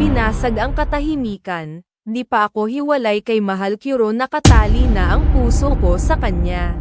Binasag ang katahimikan, di pa ako hiwalay kay Mahal Kiro nakatali na ang puso ko sa kanya.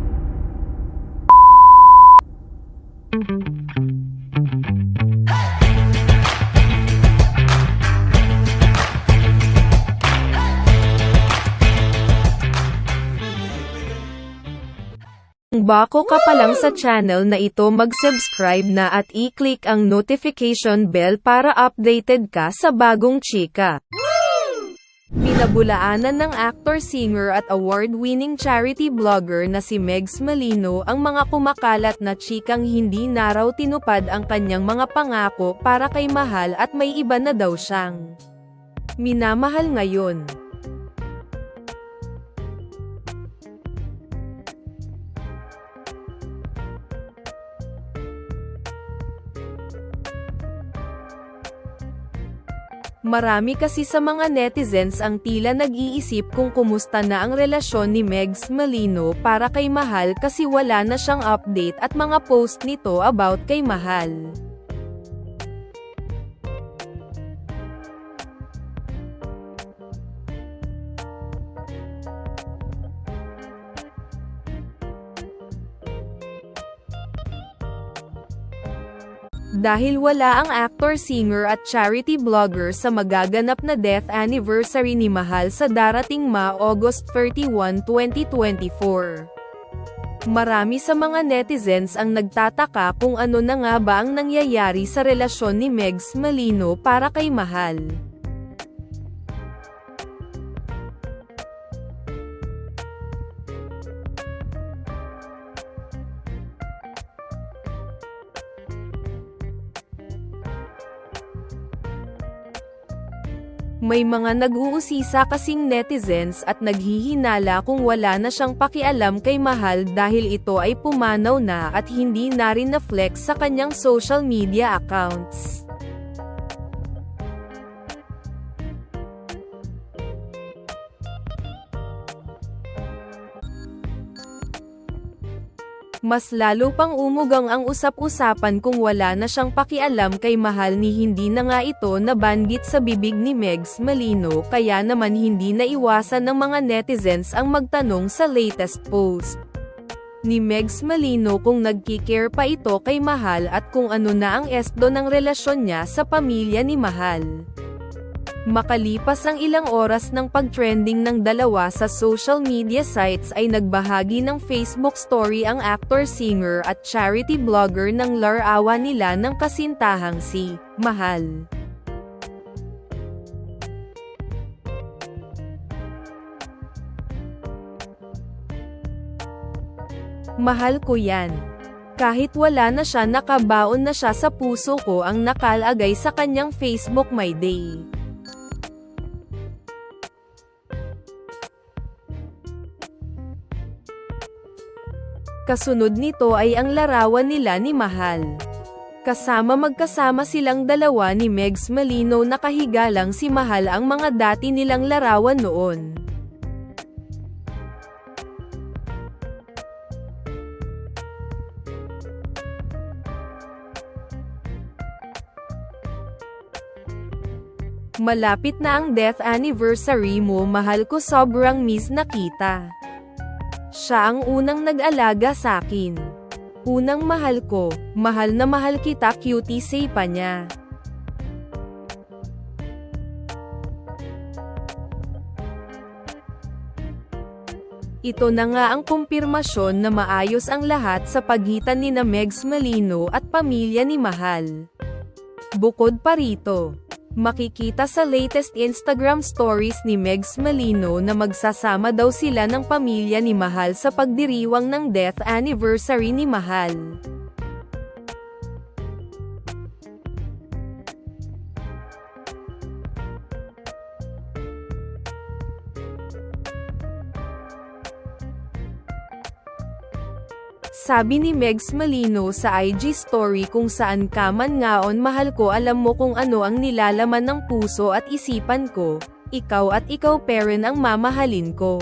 Kung Bako ka pa lang sa channel na ito mag-subscribe na at i-click ang notification bell para updated ka sa bagong chika. Pinabulaanan ng actor-singer at award-winning charity blogger na si Megs Malino ang mga kumakalat na chikang hindi na raw tinupad ang kanyang mga pangako para kay Mahal at may iba na daw siyang minamahal ngayon. Marami kasi sa mga netizens ang tila nag-iisip kung kumusta na ang relasyon ni Megs Malino para kay Mahal kasi wala na siyang update at mga post nito about kay Mahal. Dahil wala ang actor, singer at charity blogger sa magaganap na death anniversary ni Mahal sa darating ma August 31, 2024. Marami sa mga netizens ang nagtataka kung ano na nga ba ang nangyayari sa relasyon ni Megs Malino para kay Mahal. May mga nag-uusisa kasing netizens at naghihinala kung wala na siyang pakialam kay Mahal dahil ito ay pumanaw na at hindi na rin na-flex sa kanyang social media accounts. Mas lalo pang umugang ang usap-usapan kung wala na siyang pakialam kay Mahal ni hindi na nga ito nabanggit sa bibig ni Megs Malino kaya naman hindi naiwasan ng mga netizens ang magtanong sa latest post ni Megs Malino kung nagkikare pa ito kay Mahal at kung ano na ang estdo ng relasyon niya sa pamilya ni Mahal. Makalipas ang ilang oras ng pag-trending ng dalawa sa social media sites ay nagbahagi ng Facebook story ang actor-singer at charity blogger ng larawan nila ng kasintahang si Mahal. Mahal ko yan. Kahit wala na siya nakabaon na siya sa puso ko ang nakalagay sa kanyang Facebook My Day. Kasunod nito ay ang larawan nila ni Mahal. Kasama magkasama silang dalawa ni Megs Malino nakahiga lang si Mahal ang mga dati nilang larawan noon. Malapit na ang death anniversary mo mahal ko sobrang miss na kita. Siya ang unang nag-alaga sa akin. Unang mahal ko, mahal na mahal kita cutie say pa niya. Ito na nga ang kumpirmasyon na maayos ang lahat sa pagitan ni na Megs Malino at pamilya ni Mahal. Bukod pa rito, makikita sa latest Instagram stories ni Megs Malino na magsasama daw sila ng pamilya ni Mahal sa pagdiriwang ng death anniversary ni Mahal. Sabi ni Megs Malino sa IG story kung saan ka man ngaon mahal ko alam mo kung ano ang nilalaman ng puso at isipan ko, ikaw at ikaw parent ang mamahalin ko.